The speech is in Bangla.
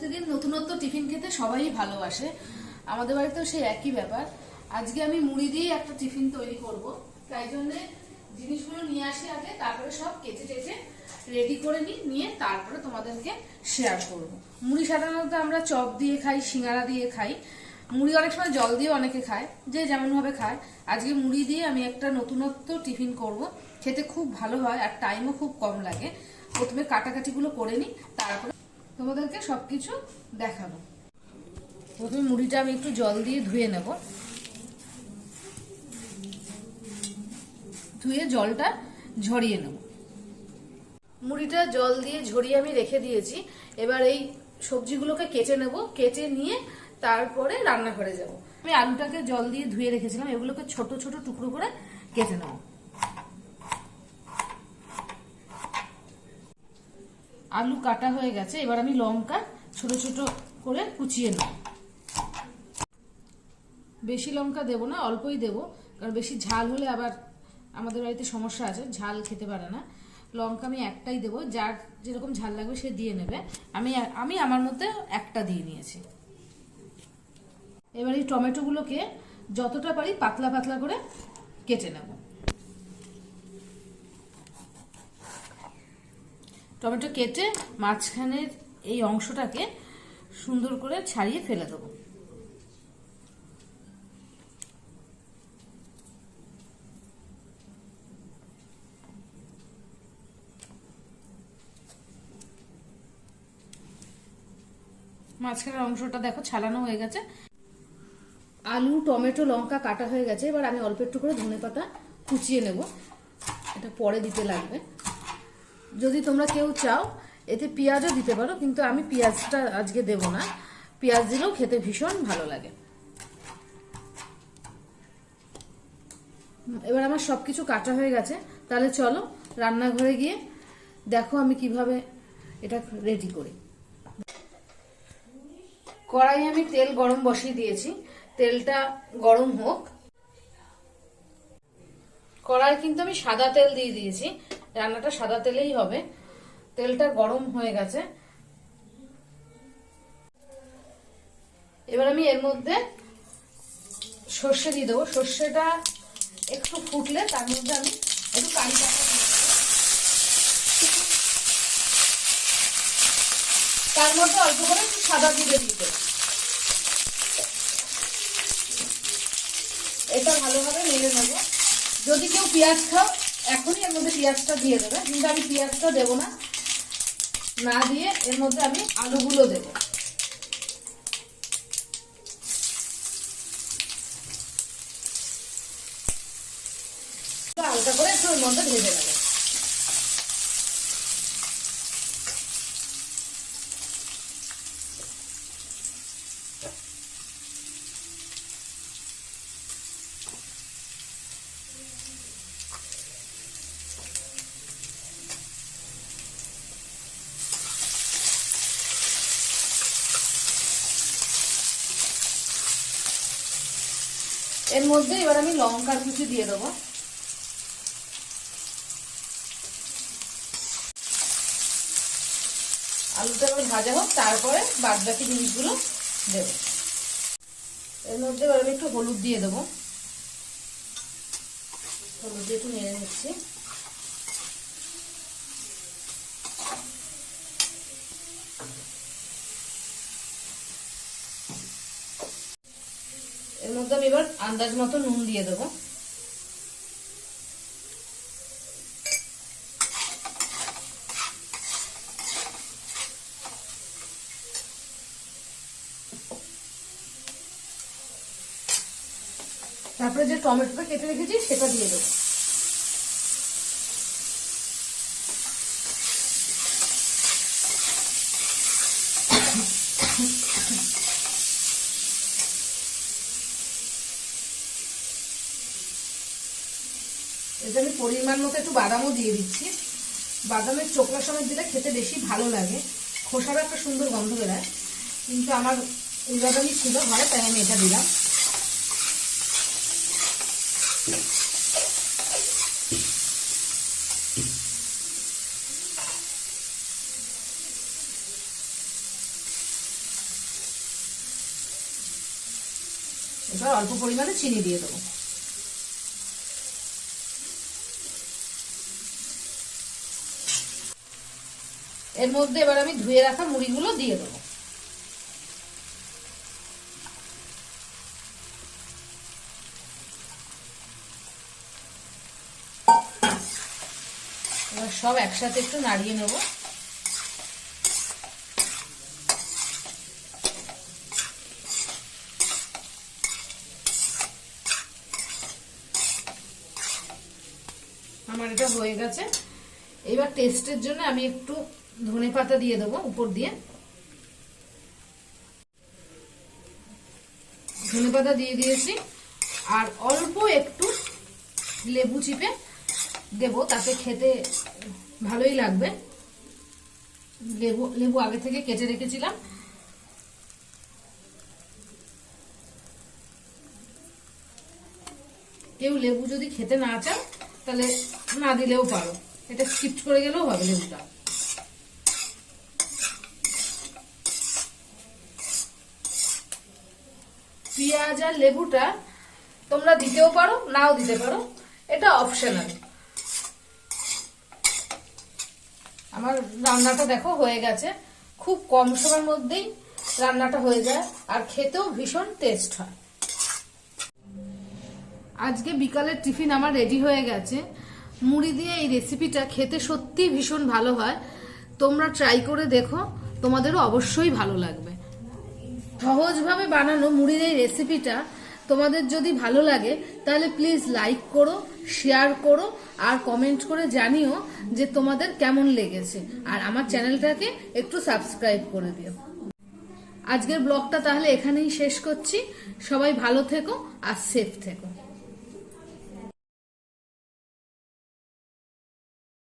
প্রতিদিন নতুনত্ব টিফিন খেতে সবাই ভালোবাসে। আমাদের বাড়িতেও সেই একই ব্যাপার। আজকে আমি মুড়ি দিয়ে একটা টিফিন তৈরি করব। তাই জন্য জিনিসগুলো নিয়ে আসি আগে, তারপরে সব কেটে টেটে রেডি করে নিই, নিয়ে তারপরে তোমাদেরকে শেয়ার করব। মুড়ি সাধারণত আমরা চপ দিয়ে খাই, সিঙ্গারা দিয়ে খাই। মুড়ি অনেক সময় জল দিয়ে অনেকে খায়, যে যেমন ভাবে খায়। আজকে মুড়ি দিয়ে আমি একটা নতুনত্ব টিফিন করব। খেতে খুব ভালো হয় আর টাইমও খুব কম লাগে। প্রথমে কাটাকাটিগুলো করে নিই, তারপরে তোমাদেরকে সবকিছু দেখাবো। প্রথমে মুড়িটা আমি একটু জল দিয়ে ধুয়ে নেব। ধুয়ে জলটা ঝরিয়ে নেব। মুড়িটা জল দিয়ে ঝরিয়ে আমি রেখে দিয়েছি। এবার এই সবজিগুলোকে কেটে নেব। কেটে নিয়ে তারপরে রান্নাঘরে যাব। আমি আলুটাকে জল দিয়ে ধুয়ে রেখেছিলাম। এগুলোকে ছোট ছোট টুকরো করে কেটে নেব। আলু কাটা হয়ে গেছে, এবার আমি লঙ্কা ছোট ছোট করে কুচিয়ে নেব। বেশি লঙ্কা দেব না, অল্পই দেব, কারণ বেশি ঝাল হলে আবার আমাদের বাড়িতে সমস্যা আছে, ঝাল খেতে পারে না। লঙ্কা আমি একটাই দেবো, যার যেরকম ঝাল লাগবে সে দিয়ে নেবে। আমি আমি আমার মধ্যে একটা দিয়ে নিয়েছি। এবার এই টমেটোগুলোকে যতটা পারি পাতলা পাতলা করে কেটে নেব। টমেটো কেটে মাঝখানের এই অংশটাকে সুন্দর করে ছাড়িয়ে ফেলে দেবো। মাঝখানের অংশটা দেখো ছালানো হয়ে গেছে। আলু, টমেটো, লঙ্কা কাটা হয়ে গেছে। এবার আমি অল্প একটু করে ধনে পাতা কুচিয়ে নেব। এটা পরে দিতে লাগবে। যদি তোমরা কেউ চাও, এতে পেঁয়াজও দিতে পারো, কিন্তু আমি পেঁয়াজটা আজকে দেব না। পেঁয়াজ দিলেও খেতে ভীষণ ভালো লাগে। এবার আমার সবকিছু কাটা হয়ে গেছে। তাহলে চলো, রান্নাঘরে গিয়ে দেখো আমি কীভাবে এটা রেডি করি। কড়াই আমি তেল গরম বসিয়ে দিয়েছি। তেলটা গরম হোক। কড়াই কিন্তু আমি সাদা তেল দিয়ে দিয়েছি। রান্নাটা সাদা তেলেই হবে। তেলটা গরম হয়ে গেছে। এবার আমি এর মধ্যে সর্ষে দিয়ে দেবো। সর্ষেটা একটু ফুটলে তার মধ্যে আমি একটু কারি পাতা তার মধ্যে অল্প করে একটু সাদা দিয়ে দেবো। এটা ভালোভাবে নেড়ে নেব। যদি কেউ পেঁয়াজ খাও এখনই এর মধ্যে পেঁয়াজটা দিয়ে দেবে। কিন্তু আমি পেঁয়াজটা দেবো না। না দিয়ে এর মধ্যে আমি আলুগুলো দেব। হালকা করে একটু এর মধ্যে ভেজে নেব। এর মধ্যে এবার আমি লঙ্কার কুচি দিয়ে দেবো। আলুটা এবার ভাজা হোক, তারপরে বাদ বাকি জিনিসগুলো দেব। এর মধ্যে এবার আমি একটু হলুদ দিয়ে দেবো। হলুদ দিয়ে একটু নিয়ে নিচ্ছি। এর মধ্যে আমি এবার আন্দাজ মতো নুন দিয়ে দেবো। তারপরে যে টমেটোটা কেটে রেখেছি, সেটা দিয়ে দেবো। এতে আমি পরিমাণ মতো একটু বাদামও দিয়ে দিচ্ছি। বাদামের চোখলা সময় দিলে খেতে বেশি ভালো লাগে। খোসার একটা সুন্দর গন্ধ বেড়ায় কিন্তু আমার এই বাদামই ছিল, হয় তাই আমি এটা দিলাম। এবার অল্প পরিমাণে চিনি দিয়ে দেবো। এর মধ্যে এবার আমি ধুয়ে রাখা মুড়িগুলো দিয়ে দেবো। এবার সব একসাথে একটু নাড়িয়ে নেব। আমার এটা হয়ে গেছে। এবার টেস্টের জন্য আমি একটু ধনে পাতা দিয়ে দেবো, উপর দিয়ে। ধনে পাতা দিয়ে দিয়েছি। আর অল্প একটু লেবু চিপে দেব, তাতে খেতে ভালোই লাগবে। লেবু লেবু আগে থেকে কেটে রেখেছিলাম। কেউ লেবু যদি খেতে না চাও, তাহলে না দিলেও পারো। এটা স্কিপ করে গেলেও হবে লেবুটা। পেঁয়াজ আর লেবুটা তোমরা দিতেও পারো, নাও দিতে পারো। এটা অপশনাল আমার রান্নাটা দেখো, হয়ে গেছে। খুব কম সময়ের মধ্যেই রান্নাটা হয়ে যায়, আর খেতেও ভীষণ টেস্ট হয়। আজকে বিকালের টিফিন আমার রেডি হয়ে গেছে। মুড়ি দিয়ে এই রেসিপিটা খেতে সত্যি ভীষণ ভালো হয়। তোমরা ট্রাই করে দেখো, তোমাদেরও অবশ্যই ভালো লাগবে। সহজভাবে বানানো মুড়ির এই রেসিপিটা তোমাদের যদি ভালো লাগে, তাহলে প্লিজ লাইক করো শেয়ার করো, আর কমেন্ট করে জানিও যে তোমাদের কেমন লেগেছে। আর আমার চ্যানেলটাকে একটু সাবস্ক্রাইব করে দিও। আজকের ব্লগটা তাহলে এখানেই শেষ করছি। সবাই ভালো থেকো আর সেফ থেকো।